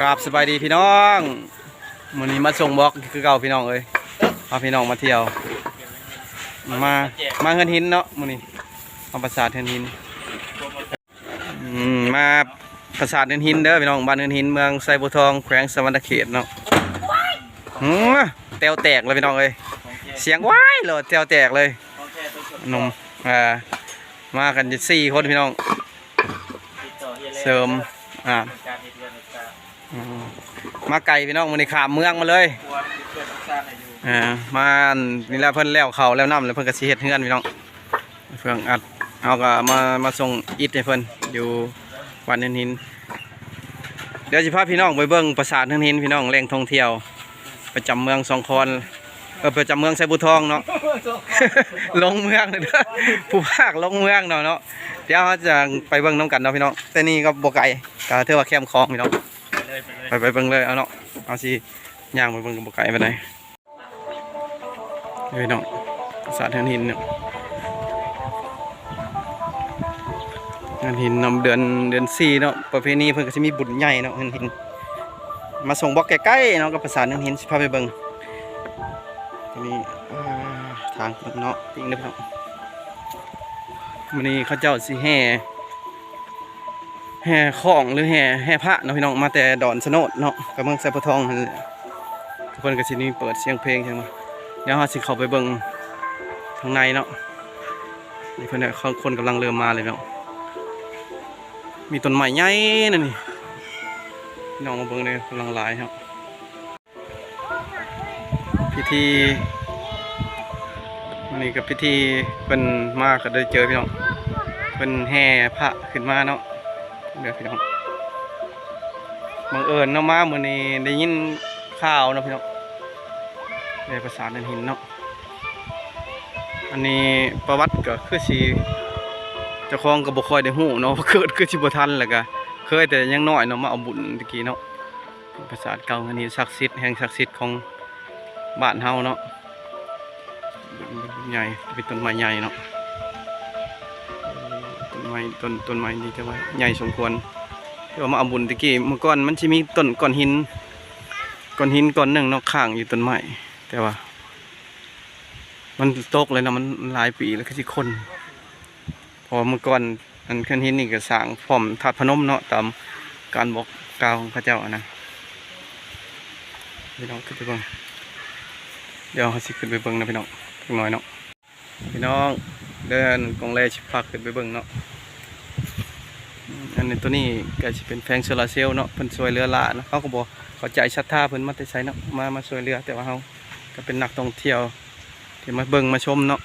กราบสบายดีพี่น้องมื้อนี้มาส่งบล็อกคือเก่าพี่น้องเอ้ยพาพี่น้องมาเที่ยว มามาเฮือนหินเนาะมื้อนี้มาปราสาทเฮือนหินมาปราสาทเฮือนหินเด้อพี่น้องบ้านเฮือนหินเมืองไซบัวทองแขวงสวรรณเขตเนาะหือแตวแตกเลยพี่น้องเอ้ยเสียงว้ายเลยแตวแตกเลยนมอ่ามากันจะสี่คนพี่น้อง เสริมอ่า มาไกลพี่น้องมันในขามเมืองมาเลยอ่ามานี่แหละเพิ่นแล้วเขาแล้วน้ำแล้วเพิ่นก็สิเฮ็ดเฮือนพี่น้องเพิ่งอัดเอาก็มามาส่งอิฐให้เพิ่นอยู่วันนินหิน เดี๋ยวสิพาพี่น้องไปเบิ่งปราสาทนินหินพี่น้องแหล่งท่องเที่ยว ประจำเมืองสองคอนเออประจำเมืองไซบุทองเนาะลงเมืองเลยเด้อผู้ภาคลงเมืองเนาะเนาะเดี๋ยวเราจะไปเบิ่งน้ำกันเนาะพี่น้องแต่นี่ก็บ่ไกลก็ถือว่าแคมคลองพี่น้อง ไปไปเบิ่งเลยเอาเนาะเอาสิย่างไปเบิ่งกับบ่ไก่ไปไหนเฮ้ยเน้องสาดเทือนหินเนาะเทือนหินนำเดือนเดือนสี่เนาะประเพณีเพิ่นก็สิมีบุญใหญ่เนาะเทือนหิน มาส่งบอกใกล้ๆเนาะกับภาษาเทือนหินสิพาไปเบิ่งตัวนี้อ่ทางเนาะจริงเด้อพี่น้องมื้อนี้เขาเจ้าสิแห่ แห่ของหรือแห่แห่พระเนาะพี่น้องมาแต่ดอนสนดเนาะกับเมืองไซปะทองนั่นแหละทุกคนก็สินี่เปิดเสียงเพลงใช่ไหมเดี๋ยวเราสิเข้าไปเบิ่งทางในเนาะนี่เพิ่นเนี่ยคนกำลังเริ่มมาเลยเนาะมีต้นไม้ใหญ่นั่นนี่พี่น้องมาเบิ่งเลยกำลังหลายครับ พิธีวันนี้กับพิธีเป็นมากก็ได้เจอพี่น้องเป็นแห่พระขึ้นมาเนาะ เดี๋ยวพี่น้องบังเอิญเนาะมามื้อนี้ได้ยินข่าวเนาะพี่น้องได้ประสานนันหินเนาะอันนี้ประวัติก็คือสิเจ้าของก็บ่ค่อยได้ฮู้เนาะเกิดคือสิบทันแหล้วก็เคยแต่ยังน้อยเนาะมาเอาบุญตะกี้เนาะประสาเก่าอันนี้ศักดิ์สิทธิ์แห่งศักดิ์สิทธิ์ของบ้านเฮาเนาะใหญ่เป็นต้นไม้ใหญ่เนาะ ต้นไม้ต้นต้นไม้นี่จะว่าใหญ่สมควรที่ว่ามาเอาบุญตะกี้เมื่อก่อนมันจะมีต้นก้อนหินก้อนหินก้อนหนึ่งเนอกข้างอยู่ต้นไม้แต่ว่า มันตกเลยนะมันหลายปีแล้วก็ที่คนพอเมื่อก่อนอันก้อนหินนี่ก็สร้างพร้อมถาดพนมเนาะตามการบอกกล่าวของพระเจ้านะพี่น้องขึ้นไปเบิ่งเดี๋ยวเขาสิขึ้นไปเบิ่งนะพี่น้องจักน่อยเนาะพี่น้องเดินกองแรชิพักขึ้นไปเบิ่งเนาะ นนี้ตัวนี้ก็สิเป็นแพงโซลาเซลล์เนาะเพิ่นช่วยเรือละเนาะเขาก็บอกเขาใจศรัทธาเพิ่นมาแต่ไสเนาะมามาช่วยเรือแต่ว่าเฮาก็เป็นนักท่องเที่ยวที่มาเบิ่งมาชมเนาะ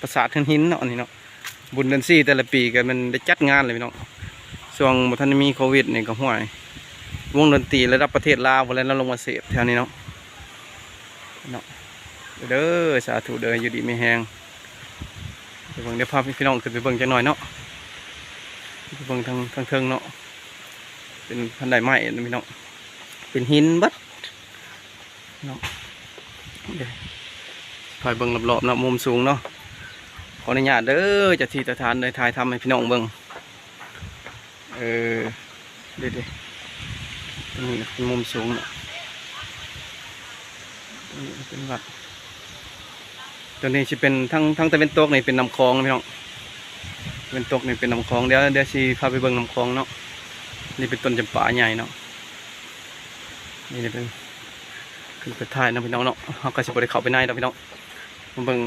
ปราสาทเทือนหินเนาะนี่เนาะบุญเดือนสี่แต่ละปีก็มันได้จัดงานเลยพี่น้องช่วงบ่ทันมีโควิดนี่ก็ห่วยวงดนตรีระดับประเทศลาวบ่แล้วลงมาเสพแถวนี้เนาะเนาะเด้อสาธุเด้ออยู่ดีมีแฮงไปเบิ่งเดี๋ยวพาพี่น้องขึ้นไปเบิ่งจักหน่อยเนาะ เบิ่งทางทางเทิงเนาะเป็นพันไดไม้นะพี่น้องเป็นหินบัดเนาะเดี๋ยวพาไปเบิ่งรอบๆเนาะมุมสูงเนาะขออนุญาตเด้อจะที่ตะทานเลยถ่ายทำให้พี่น้องเบิ่งเออเดี๋ยวๆตรงนี้เป็นมุมสูงเนาะตรงนี้เป็นวัดตัวนี้จะเป็นทั้งทั้งตะเวนตกนี่เป็นน้ำคลองนะพี่น้อง เวนตกนี่เป็นน้ำคลองเดี๋ยวเดี๋ยวสิพาไปเบิ่งน้ำคลองเนาะนี่เป็นต้นจำปาใหญ่เนาะนี่เป็นขึ้นไปถ่ายนะพี่น้องเนาะเขาก็สิบ่ได้เข้าไปในเนาะพี่น้องมาเบิ่ง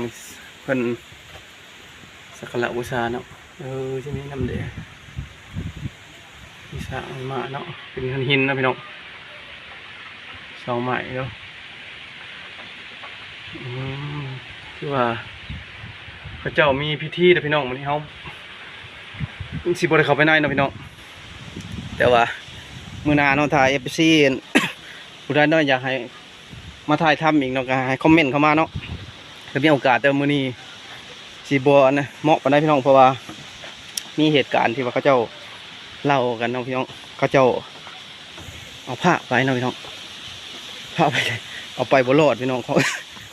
เพิ่นสักการะบูชาเนาะเออจะมีน้ำเดชมีสร้ามาเนาะเป็นหินนะพี่น้องเสาไม้เนาะอืมคือว่าพระเจ้ามีพิธีนะพี่น้องวันนี้เขา สิบได้เขาไปในเนาะพี่น้องแต่ว่ามือนาเนาะถ่ายเอฟซีผู้ใดเนาะอยากให้มาถ่ายทำอีกเนาะก็ให้คอมเมนต์เข้ามาเนาะถ้ามีโอกาสแต่มือนี้สีบัวนะเหมาะปานใดพี่น้องเพราะว่ามีเหตุการณ์ที่ว่าเขาเจ้าเล่ากันเนาะพี่น้องเขาเจ้า เอาผ้าไปเนาะพี่น้องผ้าไปเอาไปบรอดพี่น้องขา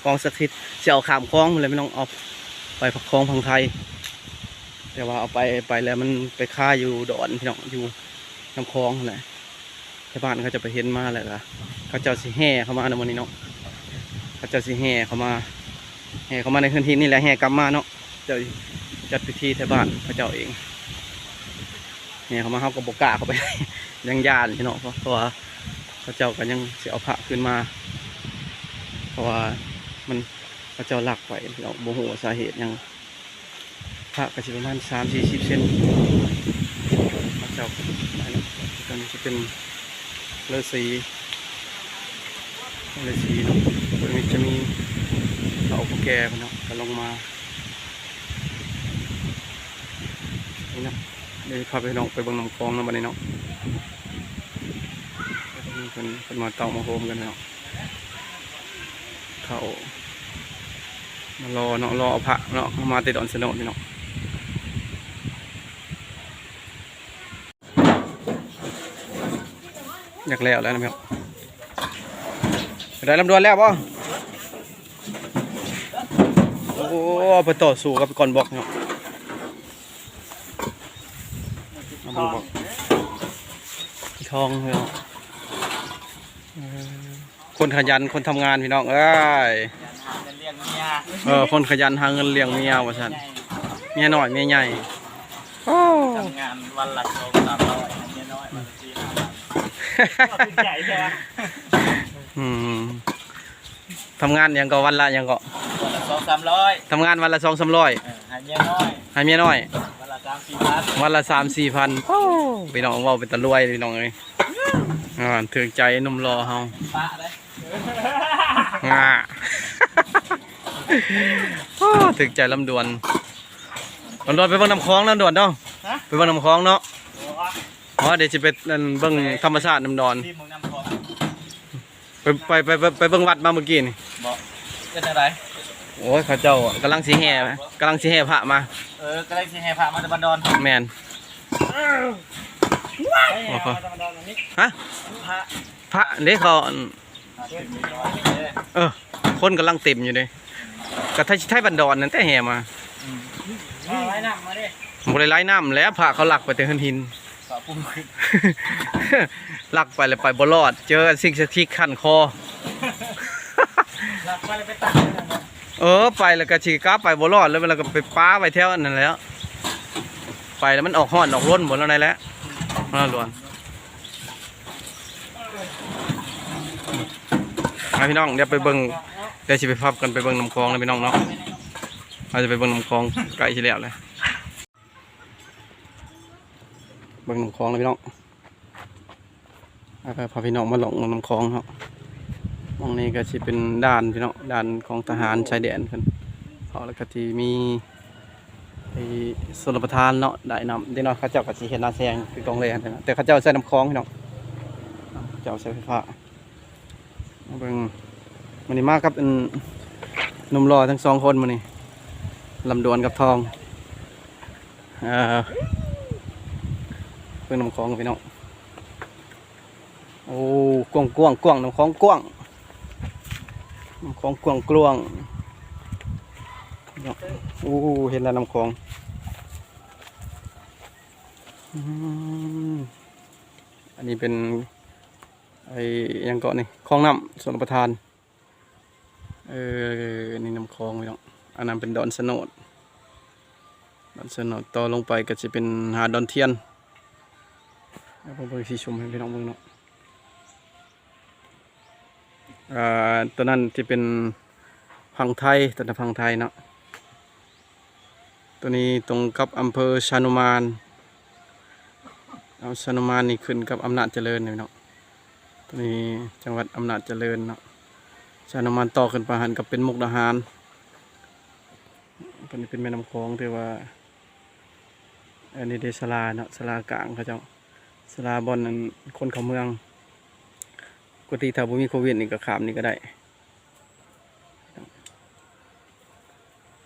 คลองสักทิศจะเอาขามคล้องเลยไม่ต้องเอาไปคลองพังไทย แต่ว่าเอาไปไปแล้วมันไปค่าอยู่ดอนพี่น้องอยู่น้ำคลองนั่แหละชาวบ้านเขาจะไปเห็นมาแหละล่ะเขาเจ้าสิแห่เข้ามาในวันนี้เนาะเขาเจ้าสิแห่เข้ามาแห่เข้ามาในพื้นที่นี่แหละแห่กลับมาเนาะเจ้าจัดพิธีแถวบ้านเขาเจ้าเองแห่เข้ามาเขาก็บกล้าเข้าไปยังยานพี่นาะเพราะเพราะว่าเขาเจ้าก็ยังเสียเอาพระขึ้นมา เพราะว่ามันเขาเจ้าหลักไปพี่น้องโมโหสาเหตุยัง พระก็สิประมาณสามสี่สิบเซนเขาจ้าอันนี้ตอนนี้จะเป็นเลอสีเลอสีเนาะตรงนี้จะมีเอาพวกแกพี่น้องก็ลงมานี่นะเดี๋ยวพาไปน้องไปบิ่งน้ำคลองนาะบันี้เนาะมีคนคนมาเต่ามาโฮมกันเนาะเขามารอเนาะรอพระเนาะมาติดดอนสนดนี่เนาะ อยากแล้วแล้วนะครับได้ลำดวนแล้วป่ะโอ้ไปต่อสู้กับก่อนบอกเนาะเอามาบอกทองเนาะเออคนขยันคนทำงานพี่น้องเอ้ยเลี้ยงเมียเออคนขยันหาเงินเลี้ยงเมียว่าซั่นเมียน้อยเมียใหญ่โอ้ทำงานวันละสองสามร้อยเมียน้อยวันละสี่ห้าร้อย ใหญ่ใช่ไหมอืมทำงานหยังก็วันละหยังก็วันละสองสามร้อยทำงานวันละสองสามร้อยเออให้เมียน้อยให้เมียน้อย วันละสามสี่พันวันละสามสี่พันโอ้พี่น้องเว่าเป็นตะรวยพี่น้องเอ้ยอ่าถึงใจหนุ่มรอเฮาปะเลยง่าโอ้ถึงใจลำดวนลำดวนไปเบิ่งน้ำคลองลำดวนเนาะฮะไปเบิ่งน้ำคลองเนาะโอ้โห อ๋อเดี๋ยวจะไปนั่นเบิ่งธรรมชาติน้ำดอนที่มึงนำของไปไปไปไปไปเบิ่งวัดมาเมื่อกี้นี่บอกเป็นอะไรโอ้ยเขาเจ้ากำลังสีแห่กำลังสีแห่พระมา เออก็เลยสิให้พามาตะบันดอนแมนโอ้โหตะบันดอนอันนี้ฮะพระพระเด็กเขาเดินไปน้อยเลยเออคนกำลังเต็มอยู่เลยกระไทยไทยบันดอนนั่นแต่แห่มามาไว้หนักมาดิบริไล่น้ำแล้วพระเขาหลักไปแต่หินหิน ต่อปุ่มขึ้นหลักไปเลยไปบ่รอด เจอสิ่งศักดิ์สิทธิ์ขันคอหลักไปเลยไปตัดเลยนะเออไปแล้วก็ชีกล้าไปบ่รอดแล้วแล้วก็ไปป้าไปแถวนั่นแหล้ว ไปแล้วมันออกห้อนออกร่นหมดแล้วไหนแล้วน่าล้วนมาพี่น้องเดี๋ยวไปเบิ่งเดี๋ยวสิไปพับกันไปเบิ่งน้ำคลองนะพี่น้องเนาะเราจะไปเบิ่งน้ำคลองไกลที่แล้วเลย เบิ่งน้ำคลองนะพี่น้องแล้วก็พาพี่น้องมาหลงน้ำคลองเนาะมองนี้ก็สิเป็นด่านพี่น้องด่านของทหารชายแดนกันเขาแล้วก็ที่มีไอ้สนประทานเนาะได้นำเด็กน้อยเขาเจ้าก็สิเห็นน้าแซงคือกองเลยนะแต่เขาเจ้าใช้น้ำคลองพี่น้องเขาเจ้าใช้ไฟฟ้าเบิ่งมันนี่มากครับเป็นนุ่มรอทั้งสองคนมันนี่ลำดวนกับทองเอ่อ เพิ่งน้ำคลองพี่น้องโอ้กว้างกว้างกว้างน้ำคลองกว้างน้ำคลองกว้างกว้างโอ้เห็นแล้วน้ำคลองอืมอันนี้เป็นไอ้ยังเกาะนี่คลองน้ำส่วนประทานเออนี่น้ำคลองพี่น้องอันนั้นเป็นดอนสนดดอนสนดต่อลงไปก็จะเป็นหาดดอนเทียน แล้วผมไปที่ชมให้พี่น้องเบิ่งเนาะตัวนั้นที่เป็นพังไทยตัวนั้นพังไทยเนาะตัวนี้ตรงกับอำเภอชานุมานเอาชานุมานนี่ขึ้นกับอำนาจเจริญเลยพี่น้องตัวนี้จังหวัดอำนาจเจริญเนาะชาน้ำมันต่อขึ้นไปหันกับเป็นมุกดาหารตอนนี้เป็นแม่น้ำคลองที่ว่าอันนี้เดสลาเนาะสลากลางเขาเจ้า สลาบอนนั้นคนเขาเมืองกติถ้าบ่มีโควิดนี่ก็ขามนี่ก็ได้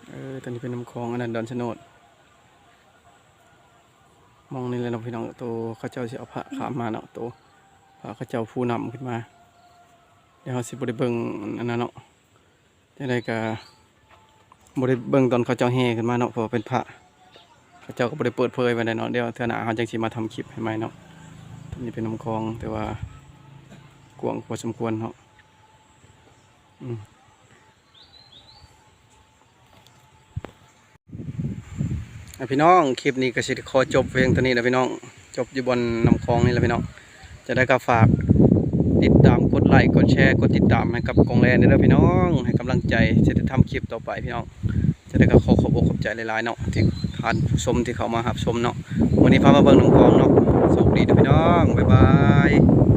เออตอนนี้เป็นน้ำคลองอันนั้นดอนชนดมองนี่เลยเนาะพี่น้องตัวเขาเจ้าสิเอาพระขามมาเนาะตัวพระเขาเจ้าผู้นำขึ้นมา เดี๋ยวเราสิบริเบิงอันนั้นเนาะจังได้ก็บริเบิงตอนเขาเจ้าแห่ขึ้นมาเนาะเพราะเป็นพระเขาเจ้าก็บริเปิดเผยไปได้เนาะเดี๋ยวเทื่อหน้าเขาจังสิมาทำคลิปให้ใหมเนาะ นนี้เป็นน้ำคลองแต่ว่ากว้างพอสมควรเนาะอะพี่น้องคลิปนี้ก็สิขอจบเพียงเท่านี้นะพี่น้องจบอยู่บนน้ำคลองนี่แหละพี่น้องจะได้ก็ฝากติดตามกดไลค์กดแชร์กดติดตามให้กับกองแลนด้วยนะพี่น้อง ให้กำลังใจจะได้ทำคลิปต่อไปพี่น้อง จะได้ก็ขอขอบอกขอบใจหลายๆเนาะที่ ทานผู้ชมที่เขามาหับชมเนาะวันนี้พามาเบิ่งน้องกองเนาะสวัสดีทุกพี่น้องบ๊ายบาย